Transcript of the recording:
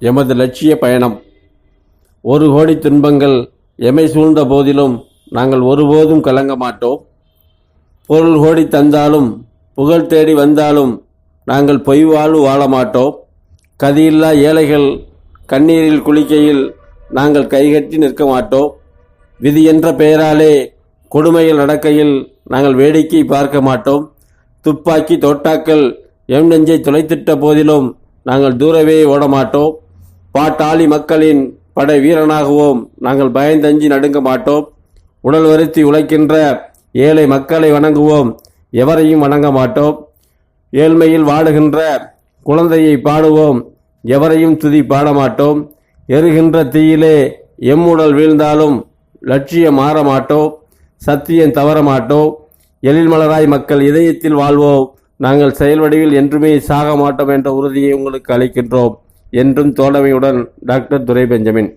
எமது லட்சிய பயணம். ஒரு கோடி துன்பங்கள் எமை சூழ்ந்த போதிலும் நாங்கள் ஒருபோதும் கலங்க மாட்டோம். பொருள் கோடி தந்தாலும் புகழ் தேடி வந்தாலும் நாங்கள் பொய் வாழ்வு வாழ மாட்டோம். கதியில்லா ஏழைகள் கண்ணீரில் குளிக்கையில் நாங்கள் கைகட்டி நிற்க மாட்டோம். விதி என்ற பெயராலே கொடுமைகள் நடக்கையில் நாங்கள் வேடிக்கை பார்க்க மாட்டோம். துப்பாக்கி தோட்டாக்கள் எம் நெஞ்சை துளைத்திட்ட போதிலும் நாங்கள் தூரவே ஓட மாட்டோம். பாட்டாளி மக்களின் படை வீரனாகவும். நாங்கள் பயந்தஞ்சி நடுங்க மாட்டோம். உடல் வருத்தி உழைக்கின்ற ஏழை மக்களை வணங்குவோம். எவரையும் வணங்க மாட்டோம். ஏழ்மையில் வாடுகின்ற குழந்தையை பாடுவோம். எவரையும் துதி பாட மாட்டோம். தீயிலே எம்முடல் வீழ்ந்தாலும் லட்சியம் மாற மாட்டோம். சத்தியம் தவற மாட்டோம். எழில்மலராய் மக்கள் இதயத்தில் வாழ்வோம். நாங்கள் செயல் வடிவில் என்றுமே சாக மாட்டோம் என்ற உறுதியை உங்களுக்கு அளிக்கின்றோம். என்றும் தோழமையுடன் டாக்டர் துரை பெஞ்சமின்